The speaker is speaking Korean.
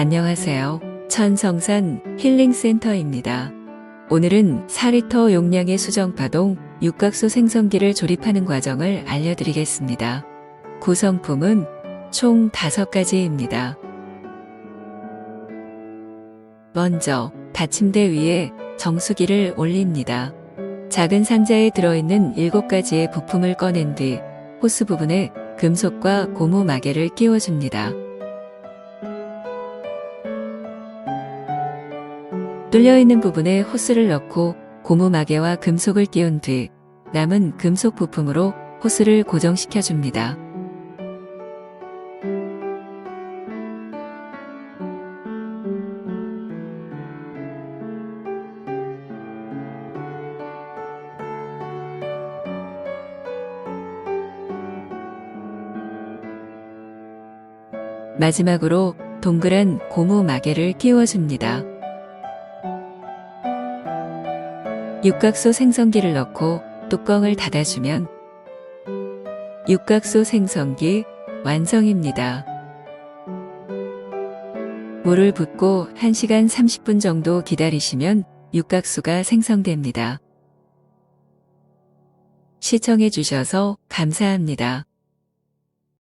안녕하세요. 천성산 힐링센터입니다. 오늘은 4리터 용량의 수정파동 육각수 생성기를 조립하는 과정을 알려드리겠습니다. 구성품은 총 5가지입니다. 먼저 받침대 위에 정수기를 올립니다. 작은 상자에 들어있는 7가지의 부품을 꺼낸 뒤 호스 부분에 금속과 고무 마개를 끼워줍니다. 뚫려있는 부분에 호스를 넣고 고무 마개와 금속을 끼운 뒤 남은 금속 부품으로 호스를 고정시켜 줍니다. 마지막으로 동그란 고무 마개를 끼워줍니다. 육각소 생성기를 넣고 뚜껑을 닫아주면 육각소 생성기 완성입니다. 물을 붓고 1시간 30분 정도 기다리시면 육각수가 생성됩니다. 시청해 주셔서 감사합니다.